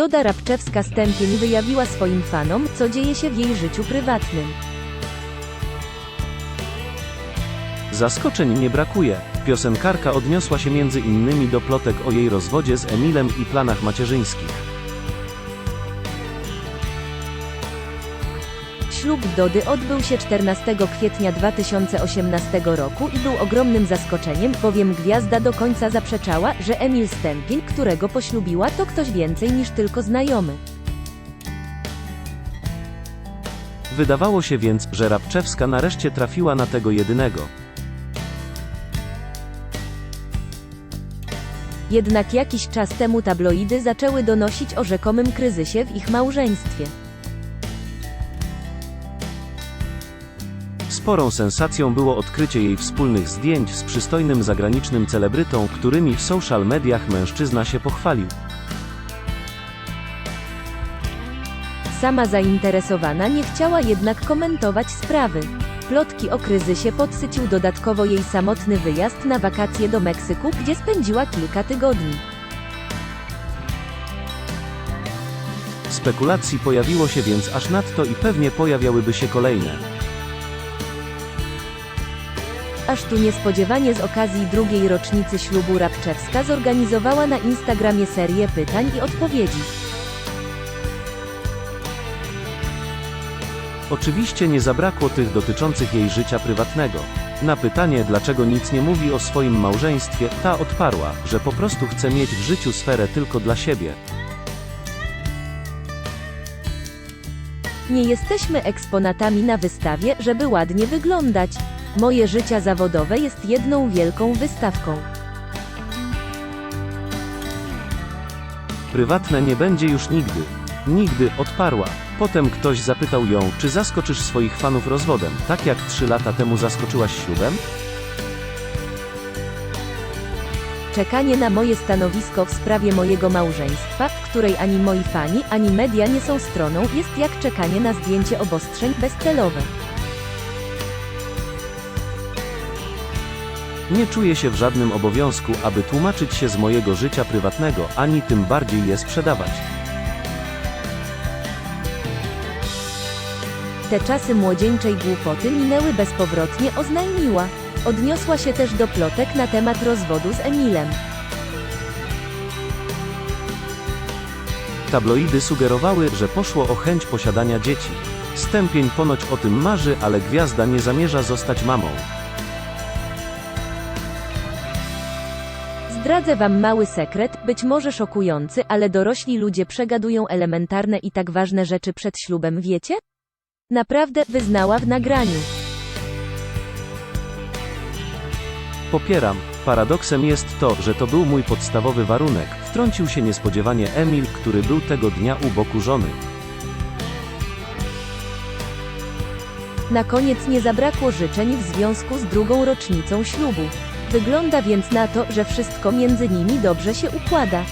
Doda Rabczewska-Stępień wyjawiła swoim fanom, co dzieje się w jej życiu prywatnym. Zaskoczeń nie brakuje. Piosenkarka odniosła się między innymi do plotek o jej rozwodzie z Emilem i planach macierzyńskich. Ślub Dody odbył się 14 kwietnia 2018 roku i był ogromnym zaskoczeniem, bowiem gwiazda do końca zaprzeczała, że Emil Stępień, którego poślubiła, to ktoś więcej niż tylko znajomy. Wydawało się więc, że Rabczewska nareszcie trafiła na tego jedynego. Jednak jakiś czas temu tabloidy zaczęły donosić o rzekomym kryzysie w ich małżeństwie. Sporą sensacją było odkrycie jej wspólnych zdjęć z przystojnym zagranicznym celebrytą, którymi w social mediach mężczyzna się pochwalił. Sama zainteresowana nie chciała jednak komentować sprawy. Plotki o kryzysie podsycił dodatkowo jej samotny wyjazd na wakacje do Meksyku, gdzie spędziła kilka tygodni. Spekulacji pojawiło się więc aż nadto i pewnie pojawiałyby się kolejne. Aż tu niespodziewanie z okazji drugiej rocznicy ślubu Rabczewska zorganizowała na Instagramie serię pytań i odpowiedzi. Oczywiście nie zabrakło tych dotyczących jej życia prywatnego. Na pytanie, dlaczego nic nie mówi o swoim małżeństwie, ta odparła, że po prostu chce mieć w życiu sferę tylko dla siebie. Nie jesteśmy eksponatami na wystawie, żeby ładnie wyglądać. Moje życie zawodowe jest jedną wielką wystawką. Prywatne nie będzie już nigdy. Nigdy, odparła. Potem ktoś zapytał ją, czy zaskoczysz swoich fanów rozwodem, tak jak trzy lata temu zaskoczyłaś ślubem? Czekanie na moje stanowisko w sprawie mojego małżeństwa, w której ani moi fani, ani media nie są stroną, jest jak czekanie na zdjęcie obostrzeń bezcelowe. Nie czuję się w żadnym obowiązku, aby tłumaczyć się z mojego życia prywatnego, ani tym bardziej je sprzedawać. Te czasy młodzieńczej głupoty minęły bezpowrotnie, oznajmiła. Odniosła się też do plotek na temat rozwodu z Emilem. Tabloidy sugerowały, że poszło o chęć posiadania dzieci. Stępień ponoć o tym marzy, ale gwiazda nie zamierza zostać mamą. Zdradzę wam mały sekret, być może szokujący, ale dorośli ludzie przegadują elementarne i tak ważne rzeczy przed ślubem, wiecie? Naprawdę, wyznała w nagraniu. Popieram. Paradoksem jest to, że to był mój podstawowy warunek. Wtrącił się niespodziewanie Emil, który był tego dnia u boku żony. Na koniec nie zabrakło życzeń w związku z drugą rocznicą ślubu. Wygląda więc na to, że wszystko między nimi dobrze się układa.